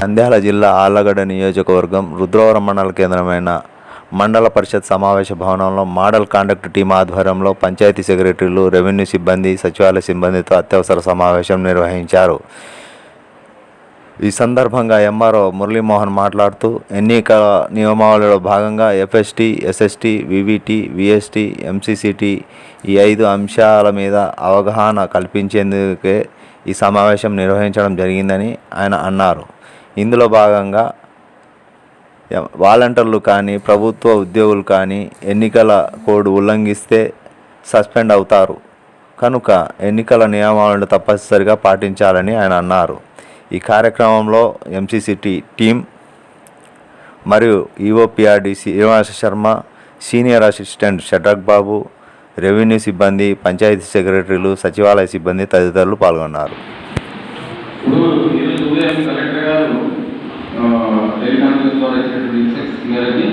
నంద్యాల జిల్లా ఆళ్ళగడ్డ నియోజకవర్గం రుద్రవరం మండల కేంద్రమైన మండల పరిషత్ సమావేశ భవనంలో మోడల్ కాండక్ట్ టీం ఆధ్వర్యంలో పంచాయతీ సెక్రటరీలు రెవెన్యూ సిబ్బంది సచివాలయ సిబ్బందితో అత్యవసర సమావేశం నిర్వహించారు. ఈ సందర్భంగా ఎంఆర్ఓ మురళీమోహన్ మాట్లాడుతూ ఎన్నికల నియమావళిలో భాగంగా FST SST VVT VST MCCT ఈ ఐదు అంశాల మీద అవగాహన కల్పించేందుకే ఈ సమావేశం నిర్వహించడం జరిగిందని ఆయన అన్నారు. ఇందులో భాగంగా వాలంటీర్లు కానీ ప్రభుత్వ ఉద్యోగులు కానీ ఎన్నికల కోడ్ ఉల్లంఘిస్తే సస్పెండ్ అవుతారు. కనుక ఎన్నికల నియమాలను తప్పనిసరిగా పాటించాలని ఆయన అన్నారు. ఈ కార్యక్రమంలో ఎంసీసీటీ టీం మరియు EOPRDC Srinivasa Sharma senior assistant Shadrak Babu revenue సిబ్బంది పంచాయతీ సెక్రటరీలు సచివాలయ సిబ్బంది తదితరులు పాల్గొన్నారు. టెలికాన్ఫరెన్స్ ద్వారా ఇచ్చినటువంటి ఇన్స్ట్రక్షన్స్ మేరకి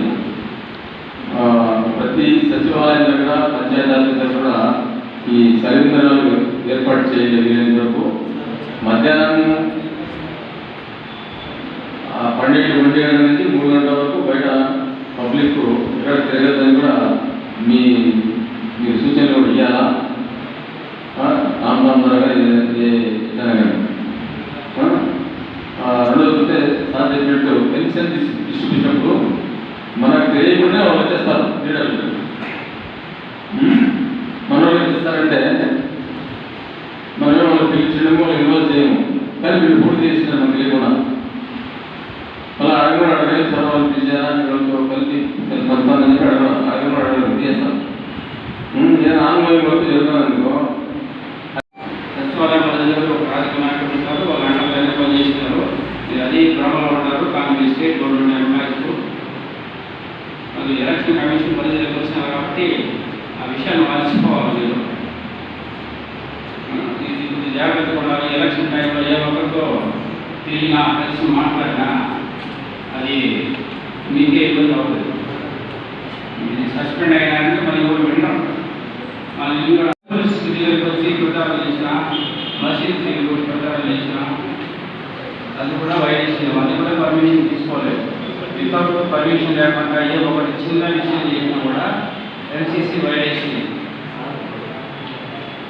ప్రతి సచివాలయం దగ్గర పంచాయతీ దగ్గర కూడా ఈ సరిదిందనాలు ఏర్పాటు చేయగలిగినంత వరకు మధ్యాహ్నం సార్ చెప్పినట్టు పెన్షన్ డిస్ట్రిబ్యూషన్కు అప్పుడు మనకు తెలియకుండా వాళ్ళు చేస్తారు లీడర్లు. ఉమ్? మన వాళ్ళు ఏం చేస్తారంటే మనం వాళ్ళు పిలిచడము ఇన్వాల్వ్ చేయము. కానీ మీరు పూర్తి చేసిన మనకు తెలియకుండా అలా అడగడం అడగలేదు సార్ వాళ్ళు పిలిచారా వీళ్ళతో కలిపి కొంతమంది చెప్పి అడగడం అడగడం అడగడం చేస్తాను నేను ఆన్లైన్ వరకు జరుగుతున్నాను అనుకో సచివాలయం ప్రజలు ఒక రాజకీయ నాయకులు ఉంటారు వాళ్ళ అండర్లైన్ పని చేస్తున్నారు మీరు అది భ్రమలో ఉంటారు కానీ మీరు స్టేట్ గవర్నమెంట్ ఎంప్లాయీస్ వాళ్ళు ఎలక్షన్ కమిషన్ పరిధిలోకి వచ్చినారు కాబట్టి ఆ విషయాన్ని మర్చిపోవాలి మీరు. ఇది ఇది జాగ్రత్తగా ఉండాలి. ఎలక్షన్ టైంలో ఏ ఒక్కరితో తిరిగినా కలిసి మాట్లాడినా అది మీకే ఇబ్బంది అవుతుంది. సస్పెండ్ అయినారంటే మరి ఎవరు వినడం మళ్ళీ ఇంకా దగ్గరికి వచ్చి ప్రచారం చేసిన మసీద్ ప్రచారం చేసిన అది కూడా వైలేషన్ వాళ్ళు కూడా పర్మిషన్ వితౌట్ పర్మిషన్ లేకుండా ఏ ఒకటి చిన్న విషయం చేసినా కూడా ఎన్సీసీ వైలేషన్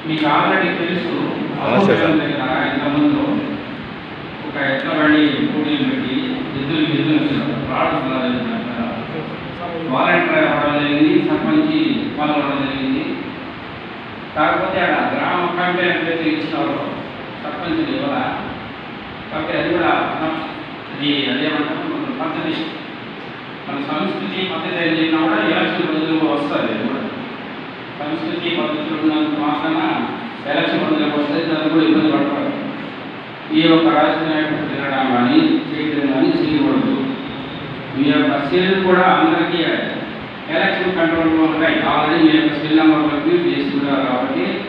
మీకు ఆల్రెడీ తెలుసు ఇంతకుముందు ఒక ఎట్ల బండి పోటీలు పెట్టి ఎద్దులు ఎద్దులు వాలంటీర్ అవ్వడం జరిగింది సర్పంచి పాల్గొనడం జరిగింది. కాకపోతే ఆడ గ్రామ కమిటీ ఎప్పుడైతే ఇచ్చినారో సర్పంచ్ ఇవ్వాల కాబట్టి అది కూడా అది అదేమంటారు మన పద్ధతి. మన సంస్కృతి పద్ధతి ఏం కూడా ఎలక్షన్ రోజులు వస్తుంది కూడా. సంస్కృతి పద్ధతులు ఉన్నంత మాత్రాన ఎలక్షన్ రోజులకు వస్తే దాన్ని కూడా ఇబ్బంది పడతారు ఈ యొక్క రాజకీయ తినడం కానీ చేయడం కానీ చేయకూడదు. మీ యొక్క సెల్ కూడా అందరికీ ఎలక్షన్ కంట్రోల్లో ఉంటాయి. ఆల్రెడీ మీ యొక్క సెల్ నెంబర్లో క్లిక్ చేస్తున్నారు కాబట్టి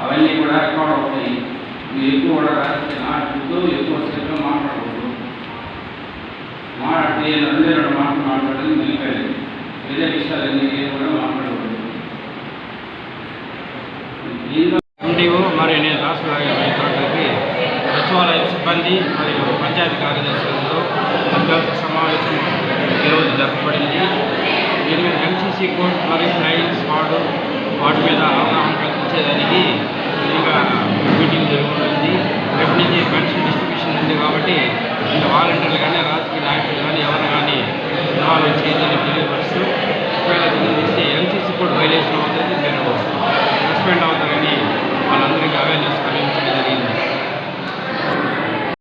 అవన్నీ కూడా రికార్డ్ అవుతాయి. మీరు ఎక్కువ కూడా రాజకీయ ఎక్కువ సెల్లో మాట్లాడకూడదు. మాట్లాడితే రెండే రెండు మాటలు మాట్లాడేది నిలిపేది. వేరే విషయాలన్నీ ఏం కూడా మాట్లాడకూడదు. దీంట్లో ఎండిఓ మరియు నేను రాష్ట్ర రైతులకి సచివాలయ సిబ్బంది మరియు పంచాయతీ కార్యదర్శులతో అత్యవసర సమావేశం ఈరోజు జరపబడింది. దీని మీద ఎంసీసీ కోడ్ మరియు ఫ్లైయింగ్ స్క్వాడ్ వాటి మీద అవగాహన కల్పించేదానికి ఇంకా మీటింగ్ జరుగుతుంది móviles.